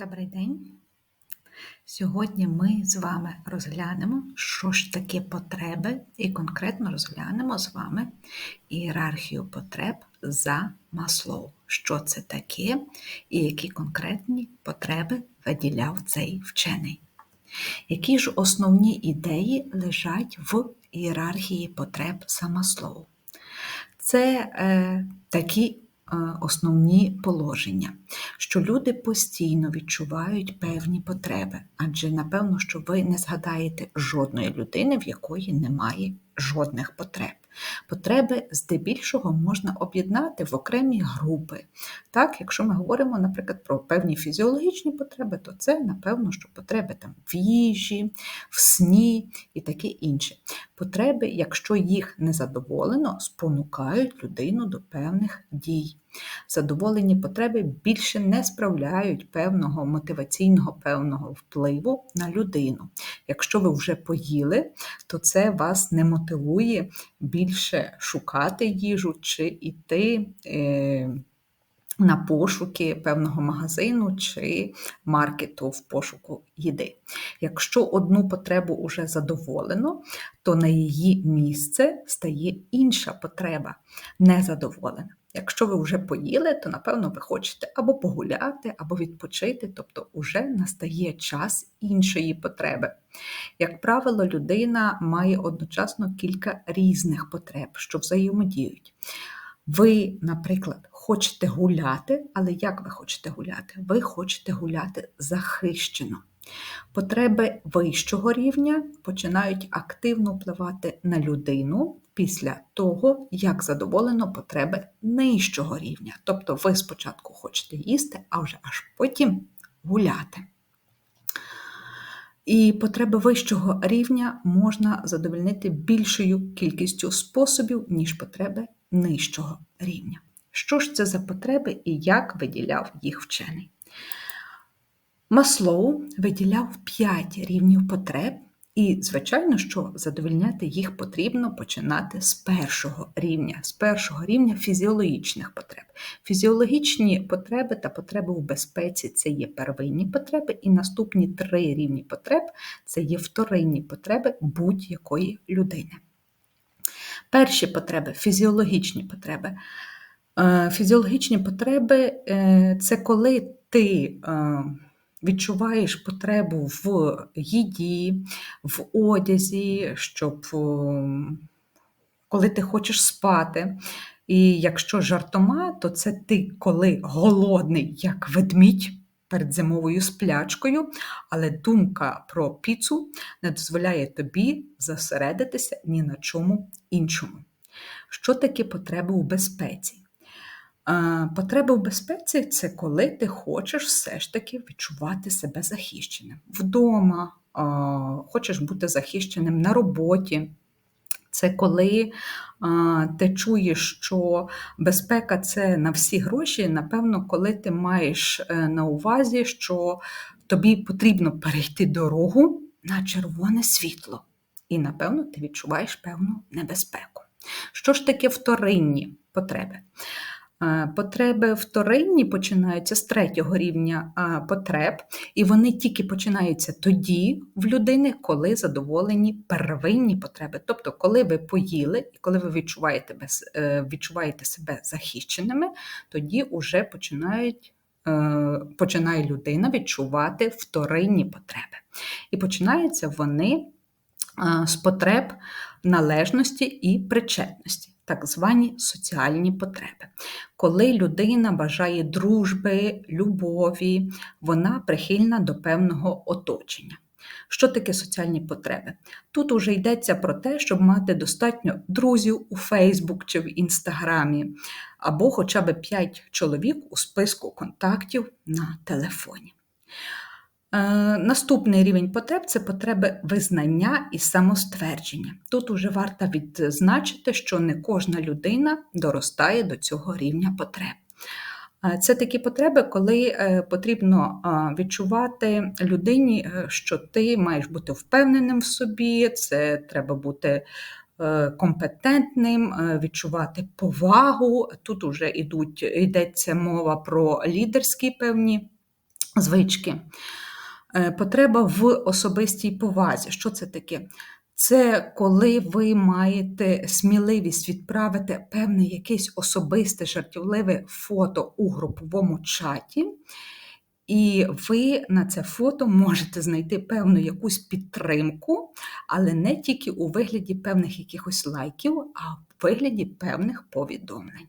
Добрий день. Сьогодні ми з вами розглянемо, що ж таке потреби, і конкретно розглянемо з вами ієрархію потреб за Маслоу. Що це таке і які конкретні потреби виділяв цей вчений. Які ж основні ідеї лежать в ієрархії потреб за Маслоу? Це е, такі основні положення, що люди постійно відчувають певні потреби, адже напевно, що ви не згадаєте жодної людини, в якої немає жодних потреб. Потреби здебільшого можна об'єднати в окремі групи. Так, Якщо ми говоримо, наприклад, про певні фізіологічні потреби, то це, напевно, що потреби там в їжі, в сні і таке інше. Потреби, якщо їх не задоволено, спонукають людину до певних дій. Задоволені потреби більше не справляють певного мотиваційного певного впливу на людину. Якщо ви вже поїли, то це вас не мотивує більше шукати їжу чи йти. Е, на пошуки певного магазину чи маркету в пошуку їди. Якщо одну потребу вже задоволено, то на її місце стає інша потреба незадоволена. Якщо ви вже поїли, то напевно ви хочете або погуляти, або відпочити, тобто вже настає час іншої потреби. Як правило, людина має одночасно кілька різних потреб, що взаємодіють. Ви, наприклад, хочете гуляти, але як ви хочете гуляти? Ви хочете гуляти захищено. Потреби вищого рівня починають активно впливати на людину після того, як задоволено потреби нижчого рівня. Тобто ви спочатку хочете їсти, а вже аж потім гуляти. І потреби вищого рівня можна задовольнити більшою кількістю способів, ніж потреби нижчого рівня. Що ж це за потреби і як виділяв їх вчений? Маслоу виділяв 5 рівнів потреб, і, звичайно, що задовольняти їх потрібно починати з першого рівня, з першого рівня фізіологічних потреб. Фізіологічні потреби та потреби у безпеці це є первинні потреби, і наступні три рівні потреб це є вторинні потреби будь-якої людини. Перші потреби фізіологічні потреби. Е, фізіологічні потреби е, це коли ти е, відчуваєш потребу в їді, в одязі, щоб коли ти хочеш спати. І якщо жартома, то це ти коли голодний, як ведмідь перед зимовою сплячкою, але думка про піцу не дозволяє тобі зосередитися ні на чому іншому. Що таке потреби у безпеці? Потреба в безпеці це коли ти хочеш все ж таки відчувати себе захищеним вдома, хочеш бути захищеним на роботі. Це коли а, ти чуєш, що безпека це на всі гроші. Напевно, коли ти маєш е, на увазі, що тобі потрібно перейти дорогу на червоне світло. І, напевно, ти відчуваєш певну небезпеку. Що ж таке вторинні потреби? Е, потреби вторинні починаються з третього рівня е, потреб, і вони тільки починаються тоді в людини, коли задоволені первинні потреби. Тобто, коли ви поїли і коли ви відчуваєте е, відчуваєте себе захищеними, тоді вже починають. Починає людина відчувати вторинні потреби. І починаються вони з потреб належності і причетності так звані соціальні потреби. Коли людина бажає дружби, любові, вона прихильна до певного оточення. Що таке соціальні потреби? Тут уже йдеться про те, щоб мати достатньо друзів у Фейсбук чи в Інстаграмі, або хоча б 5 чоловік у списку контактів на телефоні. Е, наступний рівень потреб це потреби визнання і самоствердження. Тут уже варто відзначити, що не кожна людина доростає до цього рівня потреб. Е, це такі потреби, коли е, потрібно відчувати людині, що ти маєш бути впевненим в собі, це треба бути компетентним, відчувати повагу. Тут вже йдуть, йдеться мова про лідерські певні звички. Е, потреба в особистій повазі. Що це таке? Це коли ви маєте сміливість відправити певне якесь особисте жартівливе фото у груповому чаті, і ви на це фото можете знайти певну якусь підтримку, але не тільки у вигляді певних якихось лайків, а в вигляді певних повідомлень.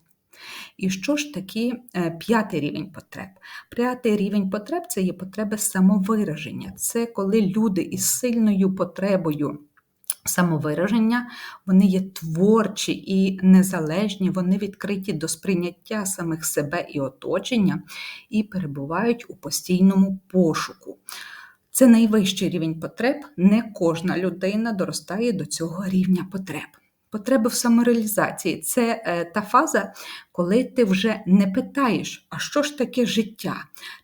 І що ж таке п'ятий рівень потреб? П'ятий рівень потреб це є потреби самовираження. Це коли люди із сильною потребою самовираження, вони є творчі і незалежні, вони відкриті до сприйняття самих себе і оточення і перебувають у постійному пошуку. Це найвищий рівень потреб. Не кожна людина доростає до цього рівня потреб. Потреби в самореалізації це е, та фаза, коли ти вже не питаєш, а що ж таке життя?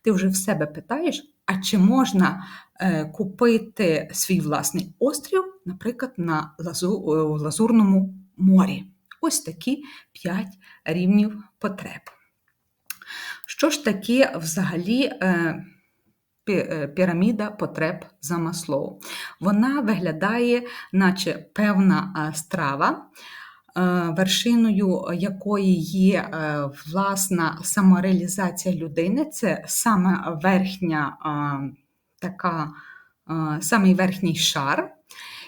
Ти вже в себе питаєш, а чи можна е, купити свій власний острів, наприклад, на лазу, в Лазурному морі? Ось такі 5 рівнів потреб. Що ж таке взагалі е, піраміда потреб за Маслоу? Вона виглядає, наче певна страва. Вершиною якої є власна самореалізація людини, це саме верхня така, самий верхній шар.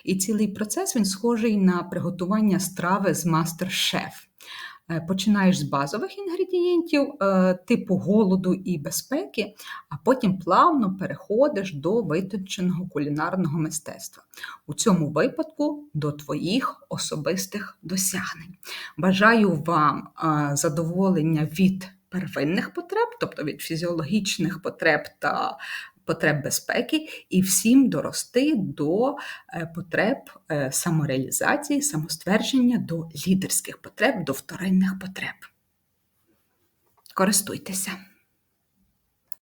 І цілий процес він схожий на приготування страви з мастер-шеф. Е, починаєш з базових інгредієнтів, е, типу голоду і безпеки, а потім плавно переходиш до витонченого кулінарного мистецтва. У цьому випадку до твоїх особистих досягнень. Бажаю вам е, задоволення від первинних потреб, тобто від фізіологічних потреб та потреб безпеки, і всім дорости до е, потреб е, самореалізації, самоствердження, до лідерських потреб, до вторинних потреб. Користуйтеся.